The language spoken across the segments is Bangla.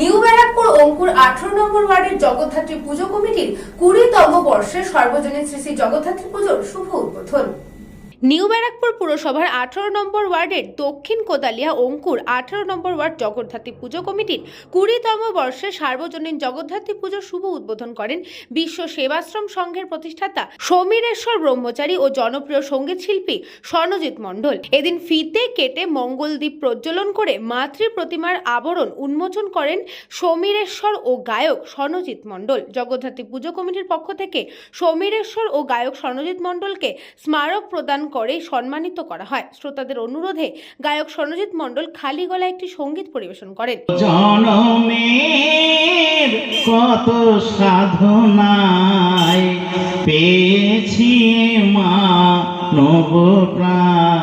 নিউ ব্যারাকপুর অঙ্কুর আঠারো নম্বর ওয়ার্ডের জগদ্ধাত্রী পুজো কমিটির কুড়িতম বর্ষে সর্বজনীন শ্রী শ্রী জগদ্ধাত্রী পুজোর শুভ উদ্বোধন। নিউ ব্যারাকপুর পুরসভার আঠারো নম্বর ওয়ার্ডের দক্ষিণ কোদালিয়া অঙ্কুর আঠারো নম্বর ওয়ার্ড জগদ্ধাত্রী পুজো কমিটির কুড়িতম বর্ষে সার্বজনীন জগদ্ধাত্রী পুজোর শুভ উদ্বোধন করেন বিশ্ব সেবাশ্রম সংঘের প্রতিষ্ঠাতা সমীরেশ্বর ব্রহ্মচারী ও জনপ্রিয় সংগীত শিল্পী স্বর্ণজিৎ মণ্ডল। এদিন ফিতে কেটে মঙ্গলদ্বীপ প্রজ্বলন করে মাতৃ প্রতিমার আবরণ উন্মোচন করেন সমীরেশ্বর ও গায়ক স্বর্ণজিৎ মণ্ডল। জগদ্ধাত্রী পুজো কমিটির পক্ষ থেকে সমীরেশ্বর ও গায়ক স্বর্ণজিৎ মণ্ডলকে স্মারক প্রদান করে সম্মানিত করা হয়। শ্রোতাদের অনুরোধে গায়ক স্বর্ণজিৎ মণ্ডল খালি গলায় একটি সংগীত পরিবেশন করেন। জনমের কত সাধনায় পেয়েছি মা নবপ্রাণ।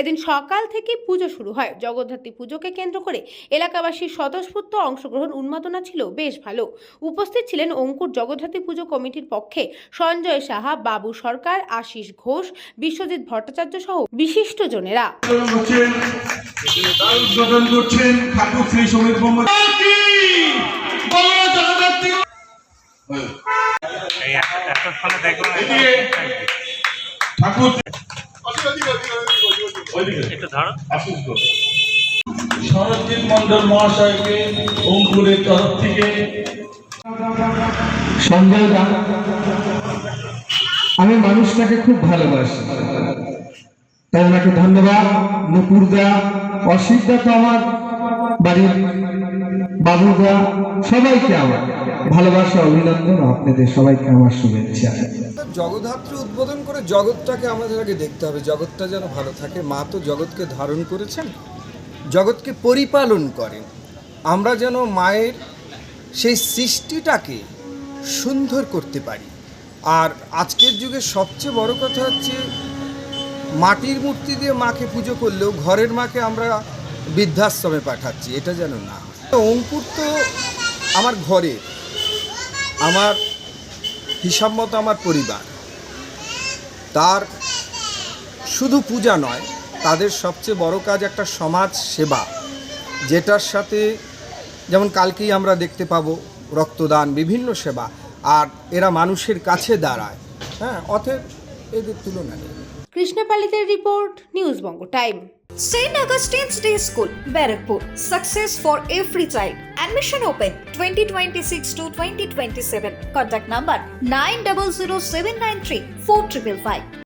এদিন সকাল থেকে পুজো শুরু হয়। জগদ্ধাত্রী পুজোকে কেন্দ্র করে এলাকাবাসীর স্বতঃস্ফূর্ত অংশগ্রহণ উন্মাদনা ছিল বেশ ভালো। উপস্থিত ছিলেন অঙ্কুর জগদ্ধাত্রী পুজো কমিটির পক্ষে সঞ্জয় সাহা বাবু সরকার আশিস ঘোষ বিশ্বজিৎ ভট্টাচার্য সহ উদ্বোধন করছেন ঠাকুর শ্রী সমীর একটু ধরো শরৎজিৎ মন্ডল মহাশয়কে অঙ্কুরের তরফ থেকে সঞ্জয় দা। আমি মানুষটাকে খুব ভালোবাসি। তাই ওনাকে ধন্যবাদ। নুপুরদা অসিতদা তো আমার বাড়ির বাবুদা সবাইকে আমার। ভালোবাসা, অভিনন্দন আপনাদের সবাইকে আমার শুভেচ্ছা। জগদ্ধাত্রী উদ্বোধন করে জগৎটাকে আমাদের আগে দেখতে হবে। জগৎটা যেন ভালো থাকে। মা তো জগৎকে ধারণ করেছেন, জগৎকে পরিপালন করেন। আমরা যেন মায়ের সেই সৃষ্টিটাকে সুন্দর করতে পারি। আর আজকের যুগে সবচেয়ে বড় কথা হচ্ছে, মাটির মূর্তি দিয়ে মাকে পুজো করলেও ঘরের মাকে আমরা বৃদ্ধাশ্রমে পাঠাচ্ছি। এটা যেন না অঙ্কুর তো আমার ঘরের। আমার হিসাব মতো আমার পরিবার। তার শুধু পূজা নয়, তাদের সবচেয়ে বড় কাজ একটা সমাজ সেবা, যেটার সাথে যেমন কালকেই আমরা দেখতে পাবো রক্তদান, বিভিন্ন সেবা, আর এরা মানুষের কাছে দাঁড়ায়। হ্যাঁ অতএব এদের তুলনা নেই। কৃষ্ণপালিতের report news Banga time. St. Augustine's Day School, Barrackpur. Success for every child. Admission open 2026 to 2027. Contact number 900793 4555.